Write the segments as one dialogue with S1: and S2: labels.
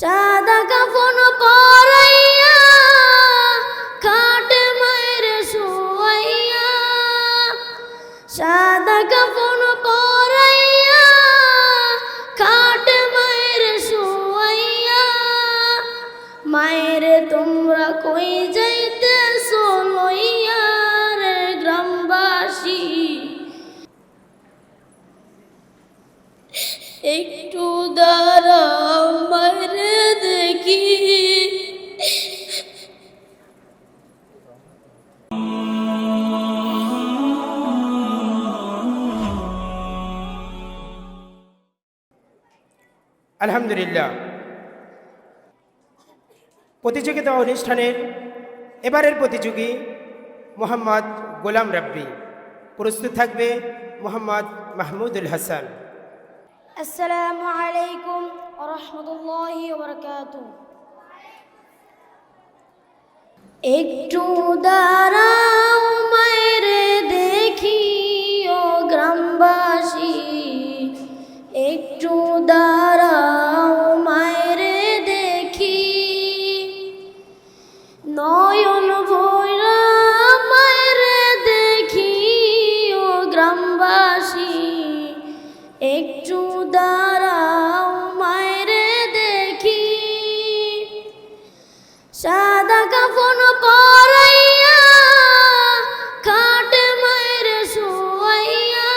S1: সাদা কাফন পরাইয়া, খাটে মায়ের শুয়াইয়া, সাদা কাফন পরাইয়া, খাটে মায়ের শুয়াইয়া, মায়ের তোমরা কই যাইতে
S2: আলহামদুলিল্লাহ। প্রতিযোগিতা অনুষ্ঠানের এবারের প্রতিযোগী মোহাম্মদ গোলাম রাব্বি। প্রস্তুত থাকবে মোহাম্মদ মাহমুদুল হাসান।
S1: আসসালামু আলাইকুম রহমতুল্লাহি একটু দাঁড়াও একটু দাঁড়াও, মায়েরে দেখি। সাদা কাফন পরাইয়া, খাটে মায়ের শুয়াইয়া।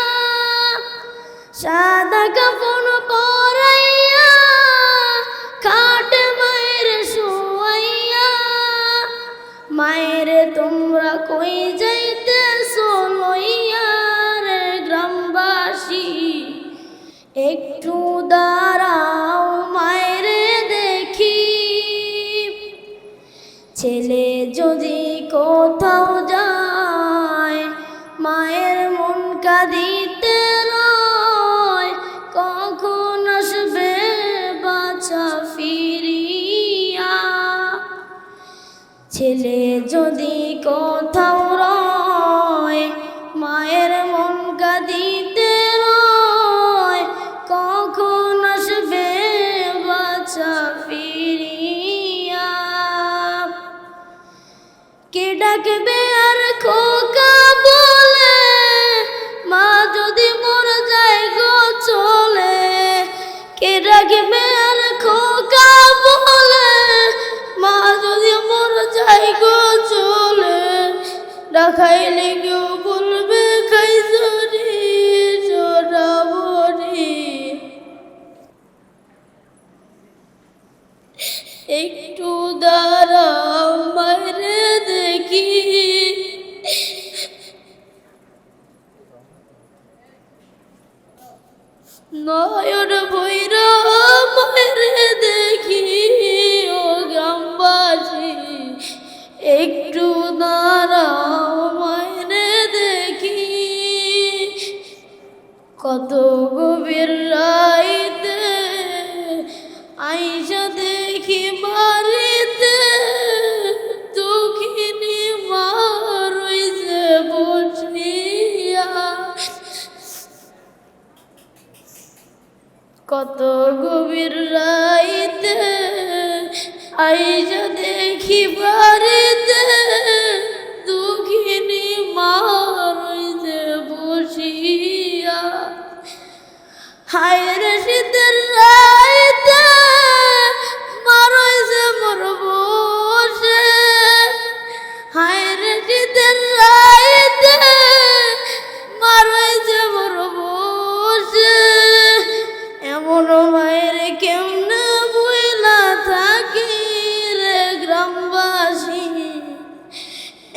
S1: সাদা কাফন পরাইয়া, খাটে মায়ের শুয়াইয়া। মায়ের তোমরা কই যাইতে একটু দাঁড়াও, মায়ের দেখি। ছেলে যদি কোথাও যায়, মায়ের মন কাঁদিতে রয় কখন আসবে বাছা ফিরিয়া? ছেলে যদি কোথাও রয় ডাকবে আর খোকা বলে, মা যদি মর যায় গো চলে, কে ডাকবে আর খোকা বলে, মা যদি মর যায় গো চলে ডাকাইলে কেউ বলবে খাইজরি চোরাবরি একটু দাঁড়াও নয়ন ভৈরা কত গভীর রাইতে আইজা দেখি বাড়িতে দুঃখিনী মারইতে বসিয়া। হায়